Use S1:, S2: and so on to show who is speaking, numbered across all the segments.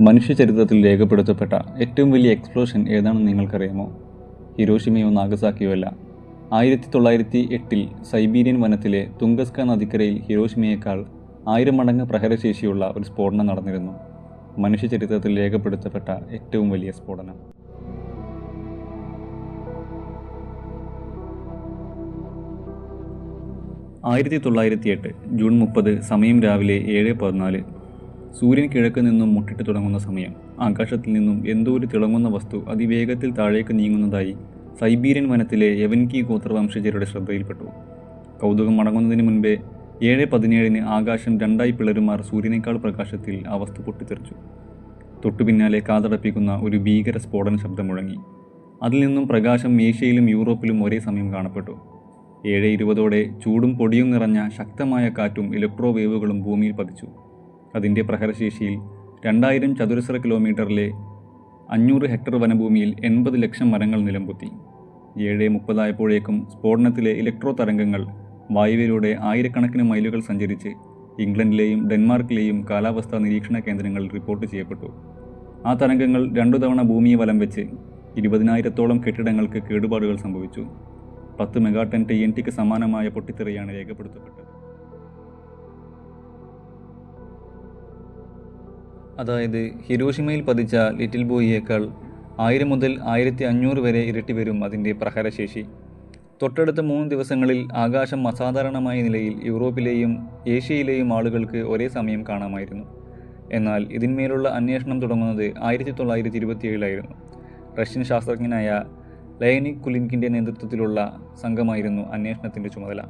S1: മനുഷ്യ ചരിത്രത്തിൽ രേഖപ്പെടുത്തപ്പെട്ട ഏറ്റവും വലിയ എക്സ്പ്ലോഷൻ ഏതാണെന്ന് നിങ്ങൾക്കറിയാമോ? ഹിരോഷിമയോ നാഗസാക്കിയോ അല്ല. ആയിരത്തി തൊള്ളായിരത്തി എട്ടിൽ സൈബീരിയൻ വനത്തിലെ തുങ്കസ്ക നദിക്കരയിൽ ഹിരോഷിമയേക്കാൾ ആയിരം മടങ്ങ് പ്രഹരശേഷിയുള്ള ഒരു സ്ഫോടനം നടന്നിരുന്നു. മനുഷ്യ ചരിത്രത്തിൽ രേഖപ്പെടുത്തപ്പെട്ട ഏറ്റവും വലിയ സ്ഫോടനം. ആയിരത്തി തൊള്ളായിരത്തി എട്ട് ജൂൺ മുപ്പത് സമയം രാവിലെ ഏഴ് പതിനാല് സൂര്യൻ കിഴക്ക് നിന്നും മുട്ടിട്ട് തുടങ്ങുന്ന സമയം. ആകാശത്തിൽ നിന്നും എന്തോ ഒരു തിളങ്ങുന്ന വസ്തു അതിവേഗത്തിൽ താഴേക്ക് നീങ്ങുന്നതായി സൈബീരിയൻ വനത്തിലെ യവൻകി ഗോത്രവംശജരുടെ ശ്രദ്ധയിൽപ്പെട്ടു. കൗതുകം മടങ്ങുന്നതിന് മുൻപേ ഏഴ് പതിനേഴിന് ആകാശം രണ്ടായി പിളരുമാർ സൂര്യനേക്കാൾ പ്രകാശത്തിൽ ആ വസ്തു പൊട്ടിത്തെറിച്ചു. തൊട്ടു പിന്നാലെ കാതടപ്പിക്കുന്ന ഒരു ഭീകര സ്ഫോടന ശബ്ദം മുഴങ്ങി. അതിൽ നിന്നും പ്രകാശം ഏഷ്യയിലും യൂറോപ്പിലും ഒരേ സമയം കാണപ്പെട്ടു. ഏഴ് ഇരുപതോടെ ചൂടും പൊടിയും നിറഞ്ഞ ശക്തമായ കാറ്റും ഇലക്ട്രോ വേവുകളും ഭൂമിയിൽ പതിച്ചു. അതിന്റെ പ്രഹരശേഷിയിൽ രണ്ടായിരം ചതുരശ്ര കിലോമീറ്ററിലെ അഞ്ഞൂറ് ഹെക്ടർ വനഭൂമിയിൽ എൺപത് ലക്ഷം മരങ്ങൾ നിലംപൊത്തി. ഏഴ് മുപ്പതായപ്പോഴേക്കും സ്ഫോടനത്തിലെ ഇലക്ട്രോ തരംഗങ്ങൾ വായുവിലൂടെ ആയിരക്കണക്കിന് മൈലുകൾ സഞ്ചരിച്ച് ഇംഗ്ലണ്ടിലെയും ഡെൻമാർക്കിലെയും കാലാവസ്ഥാ നിരീക്ഷണ കേന്ദ്രങ്ങളിൽ റിപ്പോർട്ട് ചെയ്യപ്പെട്ടു. ആ തരംഗങ്ങൾ രണ്ടു തവണ ഭൂമിയെ വലം വെച്ച് ഇരുപതിനായിരത്തോളം കെട്ടിടങ്ങൾക്ക് കേടുപാടുകൾ സംഭവിച്ചു. പത്ത് മെഗാടൺ ടി എൻ ടിക്ക് സമാനമായ പൊട്ടിത്തെറിയാണ് രേഖപ്പെടുത്തപ്പെട്ടത്. അതായത് ഹിരോഷിമയിൽ പതിച്ച ലിറ്റിൽ ബോയിയേക്കാൾ ആയിരം മുതൽ ആയിരത്തി അഞ്ഞൂറ് വരെ ഇരട്ടി വരും അതിന്റെ പ്രഹരശേഷി. തൊട്ടടുത്ത മൂന്ന് ദിവസങ്ങളിൽ ആകാശം അസാധാരണമായ നിലയിൽ യൂറോപ്പിലെയും ഏഷ്യയിലെയും ആളുകൾക്ക് ഒരേ സമയം കാണാമായിരുന്നു. എന്നാൽ ഇതിന്മേലുള്ള അന്വേഷണം തുടങ്ങുന്നത് ആയിരത്തി തൊള്ളായിരത്തി ഇരുപത്തിയേഴിലായിരുന്നു. റഷ്യൻ ശാസ്ത്രജ്ഞനായ ലയനിക് കുലിൻകിന്റെ നേതൃത്വത്തിലുള്ള സംഘമായിരുന്നു അന്വേഷണത്തിന്റെ ചുമതല.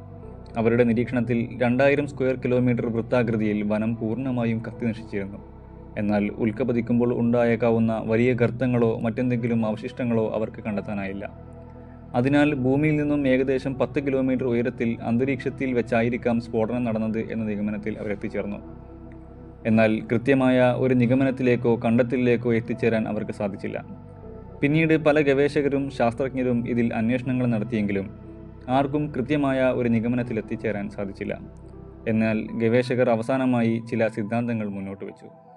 S1: അവരുടെ നിരീക്ഷണത്തിൽ രണ്ടായിരം സ്ക്വയർ കിലോമീറ്റർ വൃത്താകൃതിയിൽ വനം പൂർണമായും കത്തി നശിച്ചിരുന്നു എന്നാൽ ഉൽക്കപതിക്കുമ്പോൾ ഉണ്ടായേക്കാവുന്ന വലിയ ഗർത്തങ്ങളോ മറ്റെന്തെങ്കിലും അവശിഷ്ടങ്ങളോ അവർക്ക് കണ്ടെത്താനായില്ല. അതിനാൽ ഭൂമിയിൽ നിന്നും ഏകദേശം പത്ത് കിലോമീറ്റർ ഉയരത്തിൽ അന്തരീക്ഷത്തിൽ വെച്ചായിരിക്കാം സ്ഫോടനം നടന്നത് എന്ന നിഗമനത്തിൽ അവർ എത്തിച്ചേർന്നു. എന്നാൽ കൃത്യമായ ഒരു നിഗമനത്തിലേക്കോ കണ്ടെത്തലിലേക്കോ എത്തിച്ചേരാൻ അവർക്ക് സാധിച്ചില്ല. പിന്നീട് പല ഗവേഷകരും ശാസ്ത്രജ്ഞരും ഇതിൽ അന്വേഷണങ്ങൾ നടത്തിയെങ്കിലും ആർക്കും കൃത്യമായ ഒരു നിഗമനത്തിൽ എത്തിച്ചേരാൻ സാധിച്ചില്ല. എന്നാൽ ഗവേഷകർ അവസാനമായി ചില സിദ്ധാന്തങ്ങൾ മുന്നോട്ട് വെച്ചു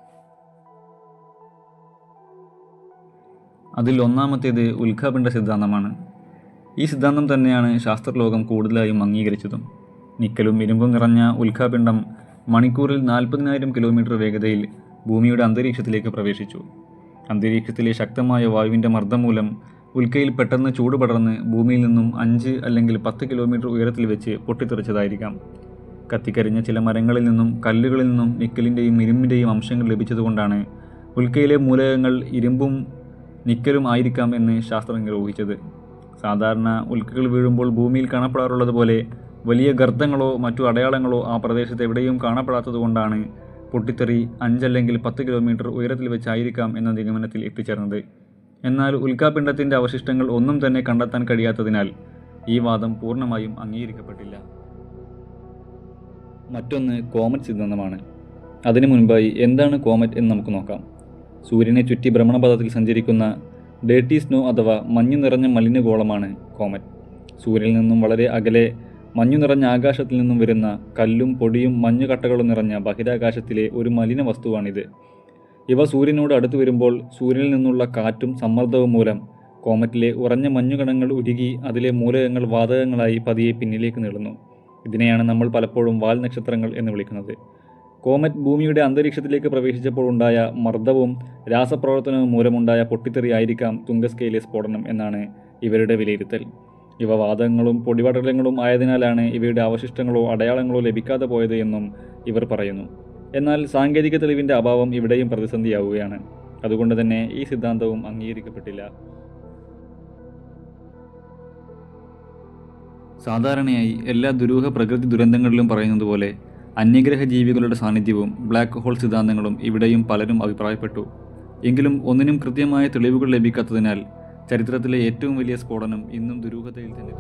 S1: അതിൽ ഒന്നാമത്തേത് ഉൽക്കാപിണ്ഡ സിദ്ധാന്തമാണ്. ഈ സിദ്ധാന്തം തന്നെയാണ് ശാസ്ത്രലോകം കൂടുതലായും അംഗീകരിച്ചതും. നിക്കലും ഇരുമ്പും നിറഞ്ഞ ഉൽക്കാപിണ്ഡം മണിക്കൂറിൽ നാൽപ്പതിനായിരം കിലോമീറ്റർ വേഗതയിൽ ഭൂമിയുടെ അന്തരീക്ഷത്തിലേക്ക് പ്രവേശിച്ചു. അന്തരീക്ഷത്തിലെ ശക്തമായ വായുവിന്റെ മർദ്ദം മൂലം ഉൽക്കയിൽ പെട്ടെന്ന് ചൂട് പടർന്ന് ഭൂമിയിൽ നിന്നും അഞ്ച് അല്ലെങ്കിൽ പത്ത് കിലോമീറ്റർ ഉയരത്തിൽ വെച്ച് പൊട്ടിത്തെറിച്ചതായിരിക്കാം. കത്തിക്കരിഞ്ഞ ചില മരങ്ങളിൽ നിന്നും കല്ലുകളിൽ നിന്നും നിക്കലിന്റെയും ഇരുമ്പിന്റെയും അംശങ്ങൾ ലഭിച്ചതുകൊണ്ടാണ് ഉൽക്കയിലെ മൂലകങ്ങൾ ഇരുമ്പും നിക്കലും ആയിരിക്കാം എന്ന് ശാസ്ത്രജ്ഞർ ഊഹിച്ചത്. സാധാരണ ഉൽക്കകൾ വീഴുമ്പോൾ ഭൂമിയിൽ കാണപ്പെടാറുള്ളതുപോലെ വലിയ ഗർത്തങ്ങളോ മറ്റു അടയാളങ്ങളോ ആ പ്രദേശത്ത് എവിടെയും കാണപ്പെടാത്തതുകൊണ്ടാണ് പൊട്ടിത്തെറി അഞ്ചല്ലെങ്കിൽ പത്ത് കിലോമീറ്റർ ഉയരത്തിൽ വെച്ചായിരിക്കാം എന്ന നിഗമനത്തിൽ എത്തിച്ചേർന്നത്. എന്നാൽ ഉൽക്കാപിണ്ഡത്തിന്റെ അവശിഷ്ടങ്ങൾ ഒന്നും തന്നെ കണ്ടെത്താൻ കഴിയാത്തതിനാൽ ഈ വാദം പൂർണമായും അംഗീകരിക്കപ്പെട്ടില്ല. മറ്റൊന്ന് കോമറ്റ് സിദ്ധാന്തമാണ്. അതിനു മുൻപായി എന്താണ് കോമറ്റ് എന്ന് നമുക്ക് നോക്കാം. സൂര്യനെ ചുറ്റി ഭ്രമണപഥത്തിൽ സഞ്ചരിക്കുന്ന ഡേട്ടി സ്നോ അഥവാ മഞ്ഞു നിറഞ്ഞ മലിനഗോളമാണ് കോമറ്റ് സൂര്യനിൽ നിന്നും വളരെ അകലെ മഞ്ഞു നിറഞ്ഞ ആകാശത്തിൽ നിന്നും വരുന്ന കല്ലും പൊടിയും മഞ്ഞുകട്ടകളും നിറഞ്ഞ ബഹിരാകാശത്തിലെ ഒരു മലിന വസ്തുവാണിത്. ഇവ സൂര്യനോട് അടുത്തു വരുമ്പോൾ സൂര്യനിൽ നിന്നുള്ള കാറ്റും സമ്മർദ്ദവും മൂലം കോമറ്റിലെ ഉറഞ്ഞ മഞ്ഞുകണങ്ങൾ ഉരുകി അതിലെ മൂലകങ്ങൾ വാതകങ്ങളായി പതിയെ പിന്നിലേക്ക് നീളുന്നു. ഇതിനെയാണ് നമ്മൾ പലപ്പോഴും വാൽ നക്ഷത്രങ്ങൾ എന്ന് വിളിക്കുന്നത്. കോമറ്റ് ഭൂമിയുടെ അന്തരീക്ഷത്തിലേക്ക് പ്രവേശിച്ചപ്പോൾ ഉണ്ടായ മർദ്ദവും രാസപ്രവർത്തനവും മൂലമുണ്ടായ പൊട്ടിത്തെറിയായിരിക്കാം തുങ്കസ്കയിലെ സ്ഫോടനം എന്നാണ് ഇവരുടെ വിലയിരുത്തൽ. ഇവ വാദങ്ങളും പൊടിപടലങ്ങളും ആയതിനാലാണ് ഇവയുടെ അവശിഷ്ടങ്ങളോ അടയാളങ്ങളോ ലഭിക്കാതെ പോയത് എന്നും ഇവർ പറയുന്നു. എന്നാൽ സാങ്കേതിക തെളിവിന്റെ അഭാവം ഇവിടെയും പ്രതിസന്ധിയാവുകയാണ്. അതുകൊണ്ട് തന്നെ ഈ സിദ്ധാന്തവും അംഗീകരിക്കപ്പെട്ടില്ല. സാധാരണയായി എല്ലാ ദുരൂഹ പ്രകൃതി ദുരന്തങ്ങളിലും പറയുന്നത് പോലെ അന്യഗ്രഹ ജീവികളുടെ സാന്നിധ്യവും ബ്ലാക്ക് ഹോൾ സിദ്ധാന്തങ്ങളും ഇവിടെയും പലരും അഭിപ്രായപ്പെട്ടു. എങ്കിലും ഒന്നിനും കൃത്യമായ തെളിവുകൾ ലഭിക്കാത്തതിനാൽ ചരിത്രത്തിലെ ഏറ്റവും വലിയ സ്ഫോടനം ഇന്നും ദുരൂഹതയിൽ തന്നെ